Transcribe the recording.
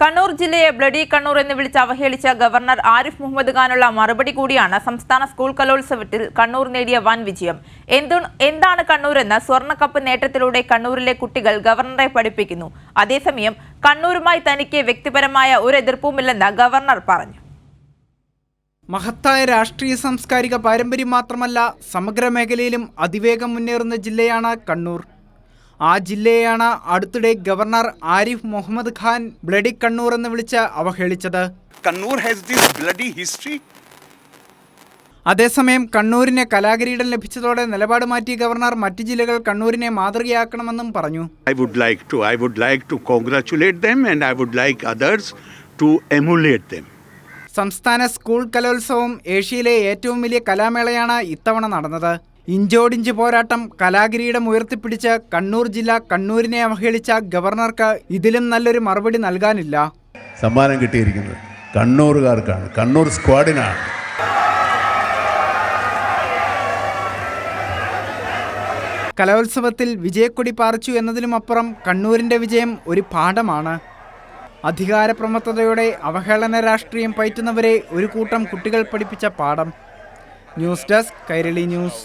കണ്ണൂർ ജില്ലയെ ബ്ലഡി കണ്ണൂർ എന്ന് വിളിച്ച് അവഹേളിച്ച ഗവർണർ ആരിഫ് മുഹമ്മദ് ഖാനുള്ള മറുപടി കൂടിയാണ് സംസ്ഥാന സ്കൂൾ കലോത്സവത്തിൽ കണ്ണൂർ നേടിയ വൻ വിജയം. എന്തു എന്താണ് കണ്ണൂർ എന്ന് സ്വർണക്കപ്പ് നേട്ടത്തിലൂടെ കണ്ണൂരിലെ കുട്ടികൾ ഗവർണറെ പഠിപ്പിക്കുന്നു. അതേസമയം കണ്ണൂരുമായി തനിക്ക് വ്യക്തിപരമായ ഒരു എതിർപ്പുമില്ലെന്ന് ഗവർണർ പറഞ്ഞു. മഹത്തായ രാഷ്ട്രീയ സാംസ്കാരിക പാരമ്പര്യം മാത്രമല്ല സമഗ്ര മേഖലയിലും അതിവേഗം മുന്നേറുന്ന ജില്ലയാണ് കണ്ണൂർ. ആ ജില്ലയെയാണ് അടുത്തിടെ ഗവർണർ ആരിഫ് മുഹമ്മദ് ഖാൻ ബ്ലഡി കണ്ണൂർ എന്ന് വിളിച്ച് അവഹേളിച്ചത്. Kannur has this bloody history അതേസമയം കണ്ണൂരിന് കലാകിരീടം ലഭിച്ചതോടെ നിലപാട് മാറ്റിയ ഗവർണർ മറ്റു ജില്ലകൾ കണ്ണൂരിനെ മാതൃകയാക്കണമെന്നും പറഞ്ഞു. I would like to I would like to congratulate them and I would like others to emulate them. സംസ്ഥാന സ്കൂൾ കലോത്സവം ഏഷ്യയിലെ ഏറ്റവും വലിയ കലാമേളയാണ് ഇത്തവണ നടന്നത്. ഇഞ്ചോടിഞ്ച് പോരാട്ടം കലാകിരീടം ഉയർത്തിപ്പിടിച്ച് കണ്ണൂർ ജില്ല കണ്ണൂരിനെ അവഹേളിച്ച ഗവർണർക്ക് ഇതിലും നല്ലൊരു മറുപടി നൽകാനില്ല. സമ്മാനം കിട്ടിയിരിക്കുന്നത് കണ്ണൂറുകാർക്കാണ് കണ്ണൂർ സ്ക്വാഡിനാണ്. കലോത്സവത്തിൽ വിജയക്കൊടി പാറിച്ചു എന്നതിനുമപ്പുറം കണ്ണൂരിന്റെ വിജയം ഒരു പാഠമാണ്. അധികാരപ്രമത്തതയോടെ അവഹേളന രാഷ്ട്രീയം പയറ്റുന്നവരെ ഒരു കൂട്ടം കുട്ടികൾ പഠിപ്പിച്ച പാഠം. News desk Kairali news.